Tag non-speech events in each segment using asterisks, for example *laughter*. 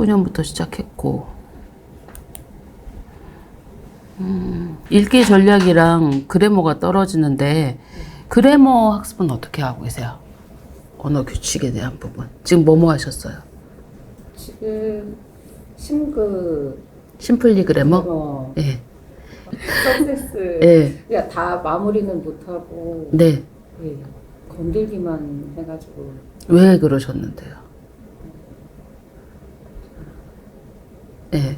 19년부터 시작했고 음, 읽기 전략이랑 그래머가 떨어지는데 그래머 학습은 어떻게 하고 계세요? 언어 규칙에 대한 부분. 지금 뭐뭐 하셨어요? 지금 심그 심플리 그래머? 뭐 예. 서비스 *laughs* 예. 그러니까 다 마무리는 못하고 네. 예, 건들기만 해가지고 왜 그러셨는데요? 예.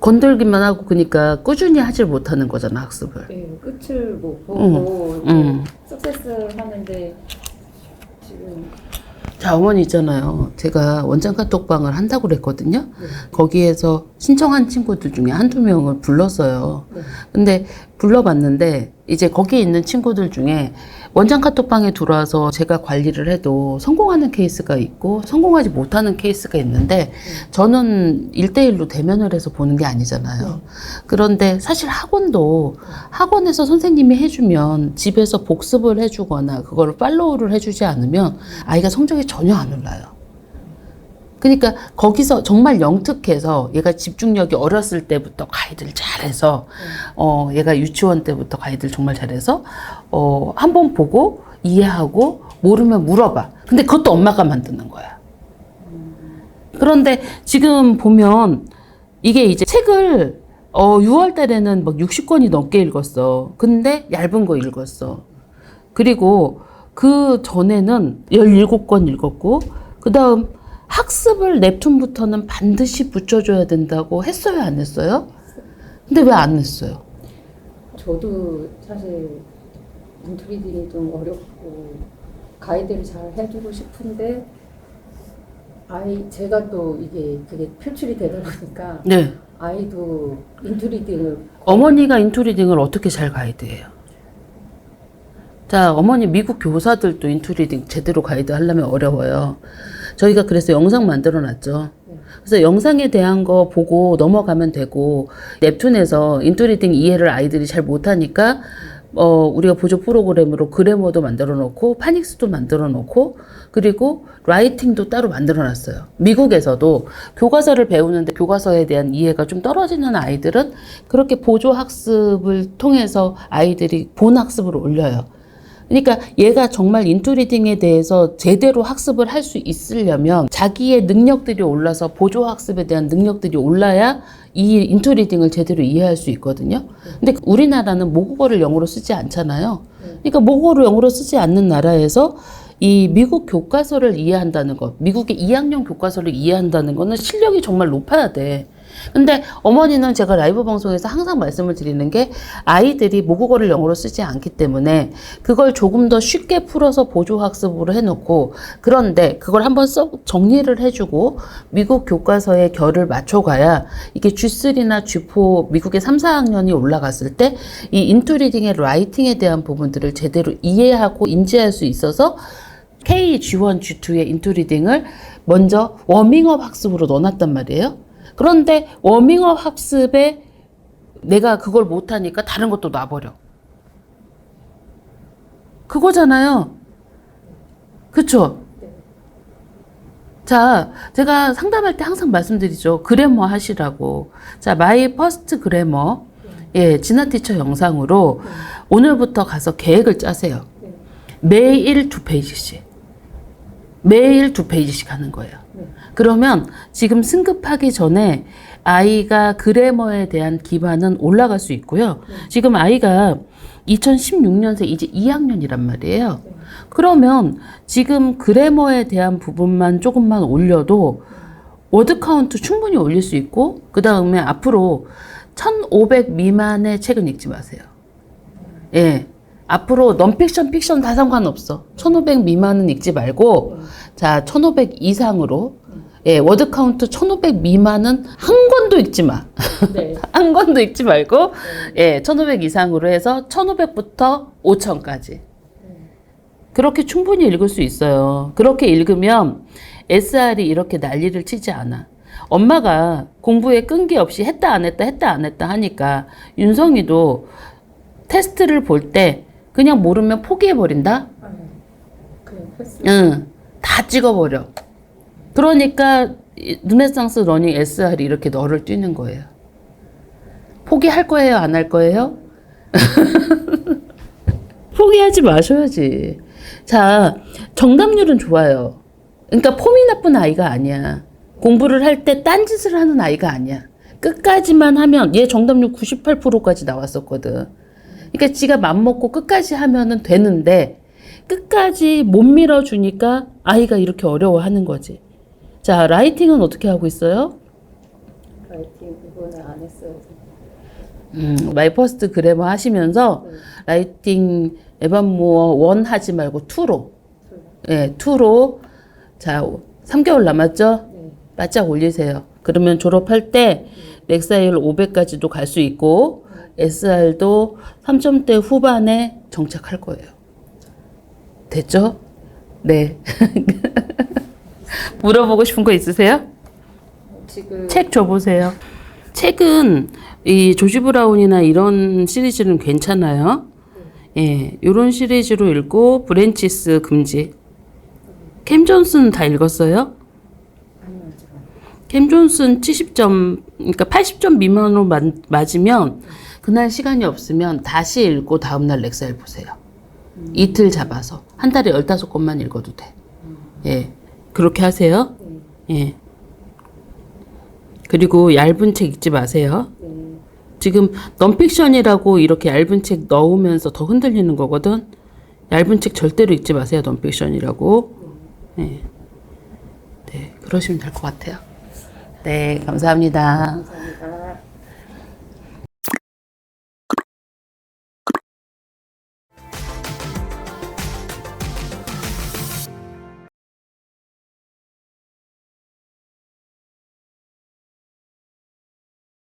건들기만 하고 그러니까 꾸준히 하질 못하는 거잖아 학습을. 예, 끝을 못 보고 응, 응. 서비스 하는데 지금 자 어머니 있잖아요. 제가 원장 카톡방을 한다고 그랬거든요. 네. 거기에서 신청한 친구들 중에 한두 명을 불렀어요. 네. 근데 불러봤는데 이제 거기에 있는 친구들 중에 원장 카톡방에 들어와서 제가 관리를 해도 성공하는 케이스가 있고 성공하지 못하는 케이스가 있는데 저는 일대일로 대면을 해서 보는 게 아니잖아요. 그런데 사실 학원도 학원에서 선생님이 해주면 집에서 복습을 해주거나 그거를 팔로우를 해주지 않으면 아이가 성적이 전혀 안 올라요. 그러니까 거기서 정말 영특해서 얘가 집중력이 어렸을 때부터 가이드를 잘해서 어 얘가 유치원 때부터 가이드를 정말 잘해서 어 한 번 보고 이해하고 모르면 물어봐. 근데 그것도 엄마가 만드는 거야. 그런데 지금 보면 이게 이제 책을 어 6월 달에는 막 60권이 넘게 읽었어. 근데 얇은 거 읽었어. 그리고 그 전에는 17권 읽었고 그 다음 학습을 nep툰부터는 반드시 붙여줘야 된다고 했어요, 안 했어요? 근데 왜 안 했어요? 저도 사실 인투리딩이 좀 어렵고 가이드를 잘 해주고 싶은데 아이 제가 또 이게 그게 표출이 되다 보니까 네. 아이도 인투리딩을 어머니가 인투리딩을 어떻게 잘 가이드해요? 자, 어머니 미국 교사들도 인투리딩 제대로 가이드 하려면 어려워요. 저희가 그래서 영상 만들어 놨죠. 그래서 영상에 대한 거 보고 넘어가면 되고 nep툰에서 인투리딩 이해를 아이들이 잘 못하니까 어 우리가 보조 프로그램으로 그래머도 만들어 놓고 파닉스도 만들어 놓고 그리고 라이팅도 따로 만들어 놨어요. 미국에서도 교과서를 배우는데 교과서에 대한 이해가 좀 떨어지는 아이들은 그렇게 보조 학습을 통해서 아이들이 본 학습을 올려요. 그러니까 얘가 정말 인투리딩에 대해서 제대로 학습을 할 수 있으려면 자기의 능력들이 올라서 보조 학습에 대한 능력들이 올라야 이 인투리딩을 제대로 이해할 수 있거든요. 근데 우리나라는 모국어를 영어로 쓰지 않잖아요. 그러니까 모국어를 영어로 쓰지 않는 나라에서 이 미국 교과서를 이해한다는 것, 미국의 2학년 교과서를 이해한다는 거는 실력이 정말 높아야 돼. 근데 어머니는 제가 라이브 방송에서 항상 말씀을 드리는 게 아이들이 모국어를 영어로 쓰지 않기 때문에 그걸 조금 더 쉽게 풀어서 보조 학습으로 해놓고 그런데 그걸 한번 써 정리를 해주고 미국 교과서에 결을 맞춰가야 이게 G3나 G4 미국의 3, 4학년이 올라갔을 때 이 인투리딩의 라이팅에 대한 부분들을 제대로 이해하고 인지할 수 있어서 K, G1, G2의 인투리딩을 먼저 워밍업 학습으로 넣어놨단 말이에요. 그런데 워밍업 학습에 내가 그걸 못하니까 다른 것도 놔버려. 그거잖아요. 그쵸? 자, 제가 상담할 때 항상 말씀드리죠. 그래머 하시라고. 자, 마이 퍼스트 그래머. 예, 진아 티처 영상으로 오늘부터 가서 계획을 짜세요. 매일 두 페이지씩. 매일 두 페이지씩 하는 거예요. 그러면 지금 승급하기 전에 아이가 그래머에 대한 기반은 올라갈 수 있고요. 지금 아이가 2016년생 이제 2학년이란 말이에요. 그러면 지금 그래머에 대한 부분만 조금만 올려도 워드 카운트 충분히 올릴 수 있고 그 다음에 앞으로 1,500 미만의 책은 읽지 마세요. 예. 앞으로 넌픽션, 픽션 다 상관없어. 1,500 미만은 읽지 말고 자, 1,500 이상으로 예, 워드 카운트 1,500 미만은 한 권도 읽지 마. 네. *laughs* 한 권도 읽지 말고 예, 1,500 이상으로 해서 1,500부터 5,000까지. 그렇게 충분히 읽을 수 있어요. 그렇게 읽으면 SR이 이렇게 난리를 치지 않아. 엄마가 공부에 끈기 없이 했다 안 했다 했다 안 했다 하니까 윤성이도 테스트를 볼 때 그냥 모르면 포기해 버린다. 그냥 패스 응, 다 찍어버려. 그러니까 이 르네상스 러닝 SR이 이렇게 너를 뛰는 거예요. 포기할 거예요? 안 할 거예요? *laughs* 포기하지 마셔야지. 자, 정답률은 좋아요. 그러니까 폼이 나쁜 아이가 아니야. 공부를 할 때 딴짓을 하는 아이가 아니야. 끝까지만 하면 얘 정답률 98%까지 나왔었거든. 그러니까 지가 맘먹고 끝까지 하면은 되는데 끝까지 못 밀어주니까 아이가 이렇게 어려워하는 거지. 자, 라이팅은 어떻게 하고 있어요? 라이팅 그거는 안 했어요. 음, 마이 퍼스트 그래머 하시면서 네. 라이팅 에반모어 원 하지 말고 투로 예, 투로 자 3개월 남았죠? 네. 바짝 올리세요. 그러면 졸업할 때 렉사일 500까지도 갈 수 있고 SR도 3점대 후반에 정착할 거예요. 됐죠? 네. *laughs* 물어보고 싶은 거 있으세요? 지금 책 줘보세요. 책은 이 조지 브라운이나 이런 시리즈는 괜찮아요. 예, 이런 시리즈로 읽고 브랜치스 금지. 캠 존슨 다 읽었어요? 캠 존슨 70점, 그러니까 80점 미만으로 맞, 맞으면 그날 시간이 없으면 다시 읽고 다음날 렉사일 보세요. 이틀 잡아서 한 달에 15권만 읽어도 돼. 예, 그렇게 하세요. 네. 예. 그리고 얇은 책 읽지 마세요. 네. 지금 넌픽션이라고 이렇게 얇은 책 넣으면서 더 흔들리는 거거든. 얇은 책 절대로 읽지 마세요. 넌픽션이라고. 네. 네, 그러시면 될 것 같아요. 네, 감사합니다. 감사합니다.